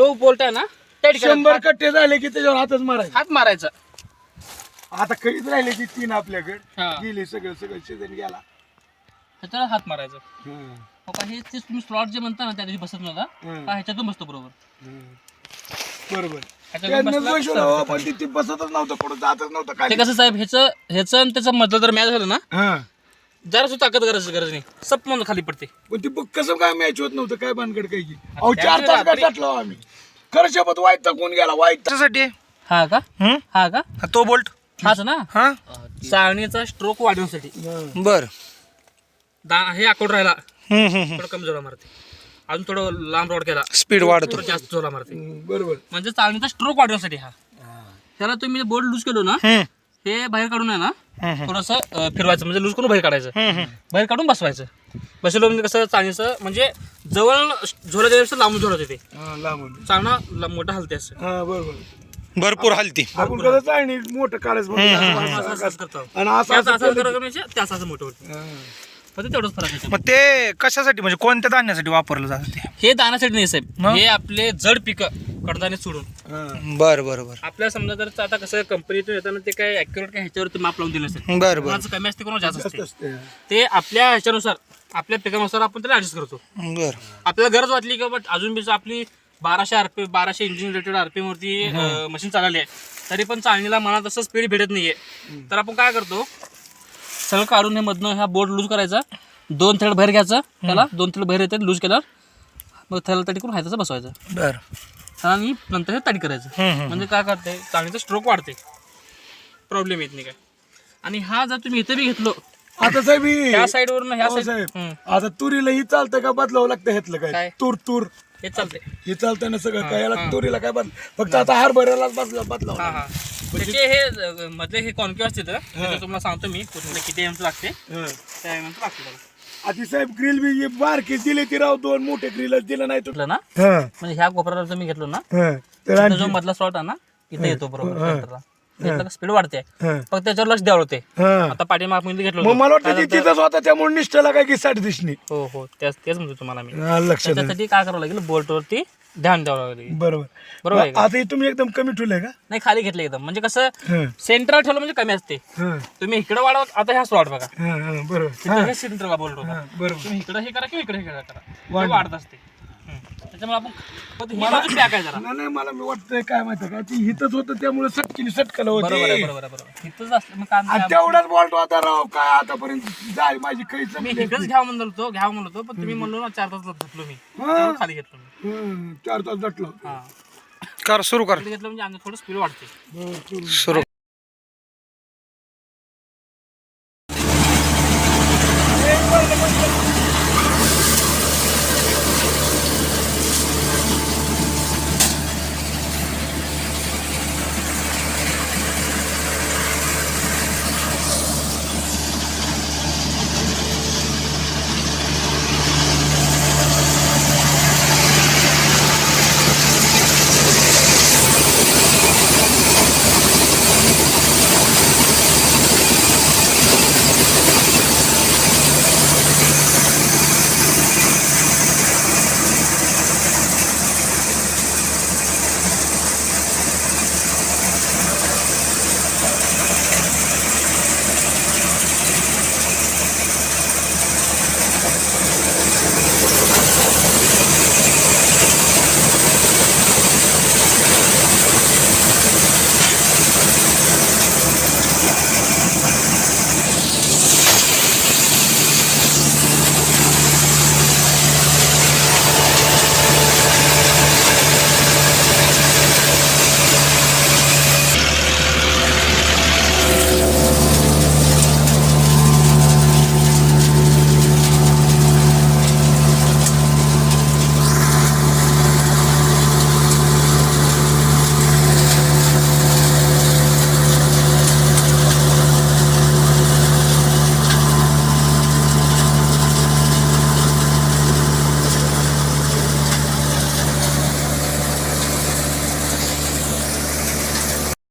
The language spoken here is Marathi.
तो बोल्ट आहे ना टाईट शंभर कट्टे झाले की त्याच्यावर हातच मारायचे हात मारायचा आता कधीच राहिले ती तीन आपल्याकडे हा. गेली सगळं सगळं सीझन गेला ह्याच्यावर हात मारायचा हम्म. हो का हे ते तुम्ही स्लॉट जे म्हणता ना त्या दिवशी बसत नव्हता हम्म. का ह्याच्यातून बसतो बरोबर हम्म. बरोबर ह्याच्यातून त्यांना बसला दोष तर- होता, पण ती- ती बसतच नव्हतं कुठं जातच नव्हतं ते कसं साहेब ह्याचं ह्याचं आणि त्याचं मधलं जर मॅच झालं ना हा. जरा सुद्धा ताकद गरज गरज नाही. सप म्हणून खाली पडते. पण ती बघ कसं काय मॅच होत नव्हतं काय भानगड काय की अहो चार तास काय टाकलो आम्ही. खरं शपथ वाईट टाकून गेला वाईट त्याच्यासाठी हा का? हं? हा का? हा, तो बोल्ट. हाच ना? हा? चाळणीचा स्ट्रोक वाढवण्यासाठी. बर. दा हे आकड राहिला. हम्म, हम्म, हम्म. थोडं कमी जोरा मारते. अजून थोडं लांब रोड केला. स्पीड वाढतो. थोडं जास्त जोरा मारते. बरोबर. म्हणजे चाळणीचा स्ट्रोक वाढवण्यासाठी हा. त्याला तुम्ही बोर्ड लूज केलो ना हम्म, हे बाहेर काढून आहे ना हम्म, थोडंसं फिरवायचं म्हणजे लूज करून बाहेर काढायचं. बाहेर काढून बसवायचं. बसलो म्हणजे कसं चाळणीचं म्हणजे जवळ झोला द्यायचं लांबून झोलत येते हा, लांबून चाळणा ला- मोठा हलते असं. हा बरोबर. भरपूर हलती. आपण कसं चाळणी मोठं काढायचं असं- म्हणजे मोठं होतं. हा. तेवढंच फरक मग ते कशासाठी म्हणजे कोणत्या धान्यासाठी वापरलं जातं हे दाण्यासाठी नाही साहेब? हे आपले जड पिकं. कडदाने सोडून. हा. बर बर बर. आपल्या समजा जर आता कसं कंपनीतून येताना ते काय ॲक्युरेट काय ह्याच्यावरती माप लावून दिलं असेल. बर बर. कोणाचं कमी असते कोणाचं जास्त असते. ते आपल्या ह्याच्यानुसार आपल्या पिकानुसार आपण त्याला ऍडजस्ट करतो. बर. आपल्याला गरज वाटली की बट अजून बी आपली बाराशे आरपी बाराशे इंजिन रिलेटेड आरपीएम वरती मशीन चालली आहे तरी पण चालणीला मला तसं स्पीड भेटत नाहीये. तर आपण काय करतो सगळं काढून हे मधनं ह्या बोर्ड लूज करायचा दोन थ्रेड बाहेर घ्यायचं त्याला दोन थ्रेड बाहेर येते लूज केल्यावर मग त्याला तडी करून हायचं बसवायचं. बर. आणि नंतर हे तडी करायचं. म्हणजे काय करते? चाळणीचा स्ट्रोक वाढते. प्रॉब्लेम येत नाही काय. आणि हा जर तुम्ही इथे बी घेतलो आता साहेब ही- ह्या साईडवरून ह्या हो साईड साहेब आता तुरीला ही चालतं का बदलावं लागतं ह्यातलं काय? काय? तूर तूर. हे चालते हे चालतं ना सगळं काय? याला तुरीला काय बदल फक्त आता हरभऱ्यालाच बदला बदलावं हा हा. त्याचे हे अ, मधले हे कॉन्क्यू असते तर तुम्हाला सांगतो मी कुठलं किती एमचं लागते. हा. त्या एमचं लागते त्याला. आधी साहेब ग्रिल बी हे बारकी दिले ती राव दोन मोठे ग्रिलच दिलं नाही घेतलं ना? हा, म्हणजे ह्या कोपऱ्याला तुम्ही घेतलो ना? हा. तर तिथं आणखी- जो मधला स्लॉट आहे ना इथे येतो बरोबर घेतलं स्पीड वाढते. हा, फक्त त्याच्यावर लक्ष द्यावं होते हा. आता पाठीमागमध्ये घेतलं मग होतं. मला वाटतं ती तिथंच होता त्यामुळे निष्ठला काय की साठ दिसणी हो हो. तेच तेच म्हणतो तुम्हाला मी. हा, लक्षात आलं. त्याच्यासाठी काय करावं लागेल? बोल्ट वरती ध्यान द्यावं लागेल. बरोबर. बरोबर आहे का? आता हे तुम्ही एकदम कमी ठेवलंय का? नाही खाली घेतलं एकदम. म्हणजे कसं हा, सेंटर ठेवलं म्हणजे कमी असते. हा, तुम्ही इकडे वाढवत आता ह्या स्लॉट बघा. हा, हा, बरोबर. इथं हे. सेंटर का बोल्ट होता. हा, बरोबर. तुम्ही इकडे हे करा किंवा इकडे हे करा करा. ते वाढत असते. हम्म. त्याच्यामुळे आपण फक्त ही बाजू पॅक आहे जरा. नाही नाही, मला मी वाटतंय काय माहिती का? ती हितच होतं त्यामुळे सटकीने सटकलं बरोबर आहे होते बरोबर आहे बरोबर आहे. इथंच असतं मग काम आणि तेवढाच बॉल्ट होता राव काय आतापर्यंत जाय माझी काही मी इकडेच घ्यावं म्हणलो होतो घ्यावं म्हणलो होतो पण तुम्ही म्हणलो ना चार तास घेतलो मी. त्यामुळे खाली घेतलो हम्म, चार तास जटलो हा. कर सुरू कर. खाली घेतलं म्हणजे अंगात थोडं स्पीड वाढते. सुरू.